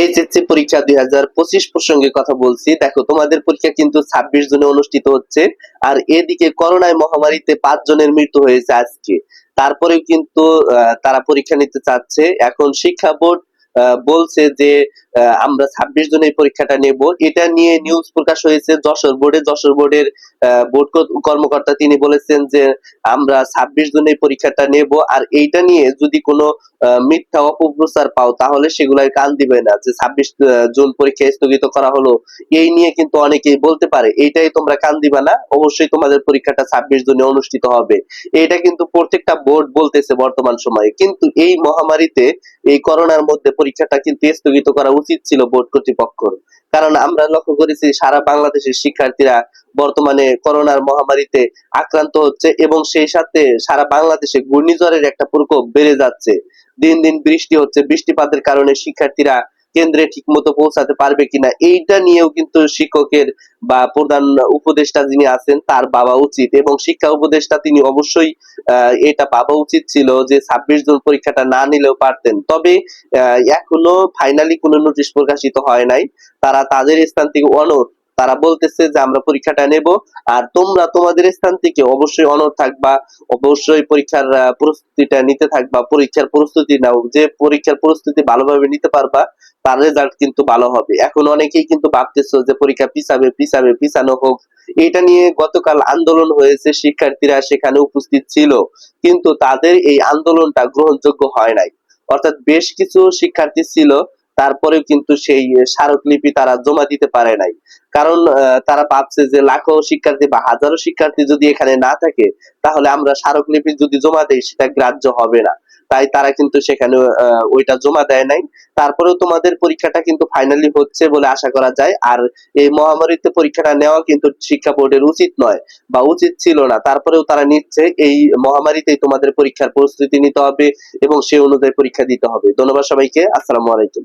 HSC পরীক্ষা দুই হাজার পঁচিশ প্রসঙ্গে কথা বলছি। দেখো, তোমাদের পরীক্ষা কিন্তু ছাব্বিশ জুনে অনুষ্ঠিত হচ্ছে। আর এদিকে করোনায় মহামারীতে পাঁচ জনের মৃত্যু হয়েছে আজকে। তারপরেও কিন্তু তারা পরীক্ষা নিতে চাচ্ছে। এখন শিক্ষা বোর্ড বলছে যে আমরা ছাব্বিশ জন এই পরীক্ষাটা নেব। এটা নিয়ে নিউজ প্রকাশ হয়েছে যশোর বোর্ডে। যশোর বোর্ডের বোর্ড কর্মকর্তা তিনি বলেছেন যে, আমরা ছাব্বিশ জন এই পরীক্ষাটা নেব। আর এইটা নিয়ে যদি কোনো মিথ্যা অপপ্রচার পাও, তাহলে সেগুলাই কান দিবে না যে ছাব্বিশ জুন পরীক্ষা স্থগিত করা হলো। এই নিয়ে কিন্তু অনেকেই বলতে পারে, এইটাই তোমরা কান দিবা না। অবশ্যই তোমাদের পরীক্ষাটা ছাব্বিশ জুনে অনুষ্ঠিত হবে। এটা কিন্তু প্রত্যেকটা বোর্ড বলতেছে বর্তমান সময়ে। কিন্তু এই মহামারীতে এই করোনার মধ্যে পরীক্ষাটা কিন্তু স্থগিত করা উচিত ছিল বোর্ড কর্তৃপক্ষ কারণ আমরা লক্ষ্য করেছি সারা বাংলাদেশের শিক্ষার্থীরা বর্তমানে করোনার মহামারীতে আক্রান্ত হচ্ছে এবং সেই সাথে সারা বাংলাদেশে ঘূর্ণিঝড়ের একটা প্রকোপ বেড়ে যাচ্ছে। দিন দিন বৃষ্টি হচ্ছে, বৃষ্টিপাতের কারণে শিক্ষার্থীরা কেন্দ্রে ঠিকমতো পৌঁছাতে পারবে কিনা, এইটা নিয়েও কিন্তু শিক্ষকের বা প্রধান উপদেষ্টা যিনি আছেন, তার বাবা উচিত এবং শিক্ষা উপদেষ্টা তিনি অবশ্যই এটা ভাবা উচিত ছিল যে ছাব্বিশ জন পরীক্ষাটা না নিলেও পারতেন। তবে এখনও ফাইনালি কোনো নোটিশ প্রকাশিত হয় নাই। তারা তাদের স্থান থেকে অনড় তারা বলতেছে যে, আমরা পরীক্ষাটা নেব আর তোমরা তোমাদের স্থান থেকে অবশ্যই অনড় থাকবা, অবশ্যই পরীক্ষার প্রস্তুতিটা নিতে থাকবা, পরীক্ষার প্রস্তুতি নাও। যে পরীক্ষার প্রস্তুতি ভালোভাবে নিতে পারবা, তার রেজাল্ট কিন্তু ভালো হবে। এখন অনেকেই কিন্তু ভাবতেছো যে, পরীক্ষা পিছাবে পিছাবে, পিছানো হোক। এটা নিয়ে গতকাল আন্দোলন হয়েছে, শিক্ষার্থীরা সেখানে উপস্থিত ছিল, কিন্তু তাদের এই আন্দোলনটা গ্রহণযোগ্য হয় নাই। অর্থাৎ বেশ কিছু শিক্ষার্থী ছিল তারপরেও কিন্তু সেই স্মারকলিপি তারা জমা দিতে পারে নাই। কারণ তারা ভাবছে যে লাখো শিক্ষার্থী বা হাজারো শিক্ষার্থী যদি এখানে না থাকে, তাহলে আমরা স্মারকলিপি যদি জমা দেই, সেটা গ্রাহ্য হবে না। তাই তারা কিন্তু সেখানে ওইটা জমা দেয় নাই। তারপরেও তোমাদের পরীক্ষাটা কিন্তু ফাইনালি হচ্ছে বলে আশা করা যায়। আর এই মহামারীতে পরীক্ষাটা নেওয়া কিন্তু শিক্ষা বোর্ডের উচিত নয়, বা উচিত ছিল না। তারপরেও তারা নিচ্ছে, এই মহামারীতেই তোমাদের পরীক্ষার প্রস্তুতি নিতে হবে এবং সে অনুযায়ী পরীক্ষা দিতে হবে। ধন্যবাদ সবাইকে। আসসালামু আলাইকুম।